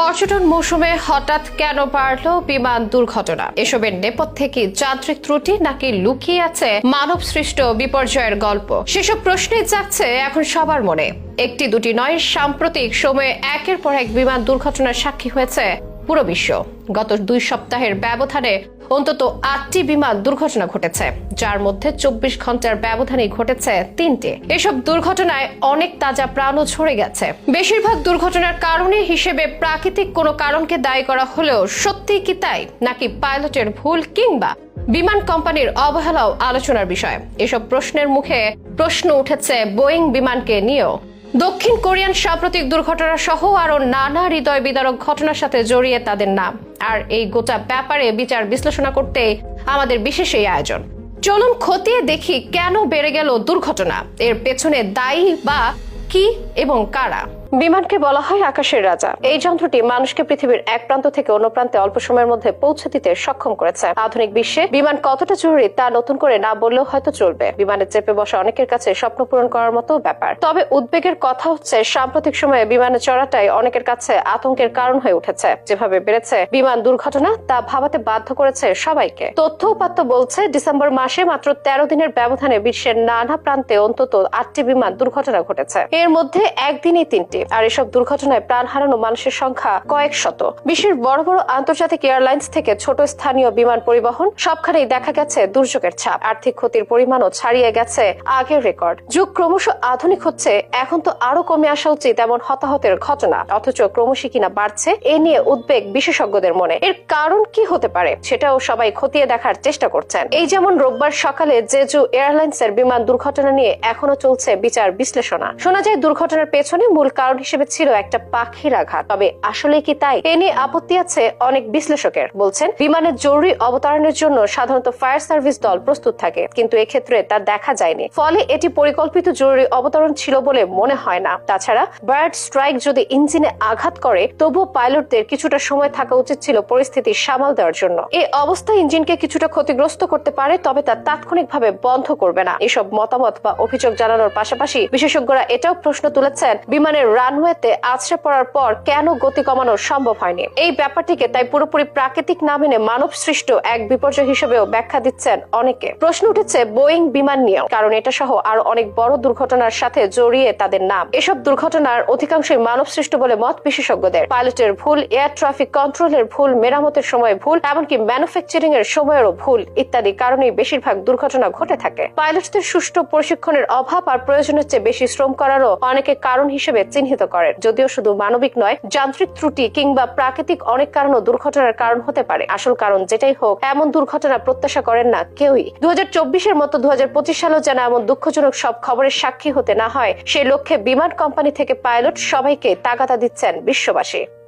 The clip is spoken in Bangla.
পর্যটন মৌসুমে হঠাৎ কেন বাড়ল বিমান দুর্ঘটনা? এসবের নেপথ্যে কি যান্ত্রিক ত্রুটি নাকি লুকিয়ে আছে মানব সৃষ্ট বিপর্যয়ের গল্প? সেসব প্রশ্নই যাচ্ছে এখন সবার মনে। একটি দুটি নয়, সাম্প্রতিক সময়ে একের পর এক বিমান দুর্ঘটনার সাক্ষী হয়েছে পুরো বিশ্ব। গত দুই সপ্তাহের ব্যবধানে অন্তত আটটি বিমান দুর্ঘটনা ঘটেছে, যার মধ্যে চব্বিশ ঘণ্টার ব্যবধানেই ঘটেছে তিনটি। এসব দুর্ঘটনায় অনেক তাজা প্রাণও ঝরে গেছে। বেশিরভাগ দুর্ঘটনার কারণে হিসেবে প্রাকৃতিক কোনো কারণকে দায়ী করা হলেও সত্যি কি তাই, নাকি পাইলটের ভুল কিংবা বিমান কোম্পানির অবহেলাও আলোচনার বিষয়? এসব প্রশ্নের মুখে প্রশ্ন উঠেছে বোয়িং বিমানকে নিয়েও। দক্ষিণ কোরিয়ান সাম্প্রতিক দুর্ঘটনা সহ আরও নানা হৃদয় বিদারক ঘটনার সাথে জড়িয়ে তাদের নাম। আর এই গোটা ব্যাপারে বিচার বিশ্লেষণা করতে আমাদের বিশেষ এই আয়োজন। চলুন খতিয়ে দেখি কেন বেড়ে গেল দুর্ঘটনা। এর পেছনে দায়ী বা কি এবং কারা? বিমানকে বলা হয় আকাশের রাজা। এই যন্ত্রটি মানুষকে পৃথিবীর এক প্রান্ত থেকে অন্য প্রান্তে অল্প সময়ের মধ্যে পৌঁছে দিতে সক্ষম করেছে। আধুনিক বিশ্বে বিমান কতটা জরুরি তা নতুন করে না বললেও হয়তো চলবে। বিমানে চেপে বসা অনেকের কাছে স্বপ্ন পূরণ করার মতো ব্যাপার। তবে উদ্বেগের কথা হচ্ছে, সাম্প্রতিক সময়ে বিমানে চড়াটাই অনেকের কাছে আতঙ্কের কারণ হয়ে উঠেছে। যেভাবে বেড়েছে বিমান দুর্ঘটনা, তা ভাবাতে বাধ্য করেছে সবাইকে। তথ্য উপাত্ত বলছে, ডিসেম্বর মাসে মাত্র তেরো দিনের ব্যবধানে বিশ্বের নানা প্রান্তে অন্তত আটটি বিমান দুর্ঘটনা ঘটেছে। এর মধ্যে একদিনই তিনটি। আর এসব দুর্ঘটনায় প্রাণ হারানো মানুষের সংখ্যা কয়েক শত বিশ্বের বড় বড় আন্তর্জাতিক এয়ারলাইন্স থেকে ছোট স্থানীয় বিমান পরিবহন, সবখানেই দেখা গেছে দুর্যোগের ছাপ। আর্থিক ক্ষতির পরিমাণও ছাড়িয়ে গেছে আগের রেকর্ড। যুগ ক্রমশ আধুনিক হচ্ছে, এখন তো আরও কমে আসা উচিত এমন হতাহতের ঘটনা। অথচ ক্রমশই কিনা বাড়ছে, এ নিয়ে উদ্বেগ বিশেষজ্ঞদের মনে। এর কারণ কি হতে পারে, সেটাও সবাই খতিয়ে দেখার চেষ্টা করছেন। এই যেমন রোববার সকালে জেজু এয়ারলাইন্সের বিমান দুর্ঘটনা নিয়ে এখনও চলছে বিচার বিশ্লেষণা। শোনা যায় দুর্ঘটনার পেছনে মূল কারণ হিসেবে ছিল একটা পাখির আঘাত। তবে আসলে কি তাই? এ নিয়ে আপত্তি আছে অনেক বিশ্লেষকের। বলছেন, বিমানের জরুরি অবতরণের জন্য সাধারণত ফায়ার সার্ভিস দল প্রস্তুত থাকে, কিন্তু এক্ষেত্রে তা দেখা যায়নি। ফলে এটি পরিকল্পিত জরুরি অবতরণ ছিল বলে মনে হয় না। তাছাড়া, বার্ড স্ট্রাইক যদি ইঞ্জিনে আঘাত করে, তবুও পাইলটদের কিছুটা সময় থাকা উচিত ছিল পরিস্থিতি সামাল দেওয়ার জন্য। এই অবস্থা ইঞ্জিনকে কিছুটা ক্ষতিগ্রস্ত করতে পারে, তবে তা তাৎক্ষণিকভাবে বন্ধ করবে না। এসব মতামত বা অভিযোগ জানানোর পাশাপাশি বিশেষজ্ঞরা এটাও প্রশ্ন তুলেছেন, বিমানের রানওয়েতে আছড়ে পড়ার পর কেন গতি কমানো সম্ভব হয়নি? এই ব্যাপারটিকে তাই পুরোপুরি প্রাকৃতিক না মেনে মানব সৃষ্ট এক বিপর্যয় হিসেবেও ব্যাখ্যা দিচ্ছেন অনেকে। প্রশ্ন উঠেছে বোয়িং বিমান নিয়েও, কারণ এটা সহ আরও অনেক বড় দুর্ঘটনার সাথে জড়িয়ে তাদের নাম। এসব দুর্ঘটনার অধিকাংশই মানব সৃষ্ট বলে মত বিশেষজ্ঞদের। পাইলটের ভুল, এয়ার ট্রাফিক কন্ট্রোলের ভুল, মেরামতের সময় ভুল, এমনকি ম্যানুফ্যাকচারিং এর সময়েরও ভুল ইত্যাদি কারণেই বেশিরভাগ দুর্ঘটনা ঘটে থাকে। পাইলটদের সুষ্ঠু প্রশিক্ষণের অভাব আর প্রয়োজনের চেয়ে বেশি শ্রম করারও অনেকে কারণ হিসেবে চিহ্নিত করেন। যদিও শুধু মানবিক নয়, যান্ত্রিক ত্রুটি কিংবা প্রাকৃতিক অনেক কারণও দুর্ঘটনার কারণ হতে পারে। আসল কারণ যেটাই হোক, এমন দুর্ঘটনা প্রত্যাশা করেন না কেউই। দুহাজার চব্বিশ এর মতো দু হাজার সালেও যেন এমন দুঃখজনক সব খবরের সাক্ষী হতে না হয়, সেই লক্ষ্যে বিমান কোম্পানি থেকে পাইলট সবাইকে তাগাদা দিচ্ছেন বিশ্ববাসী।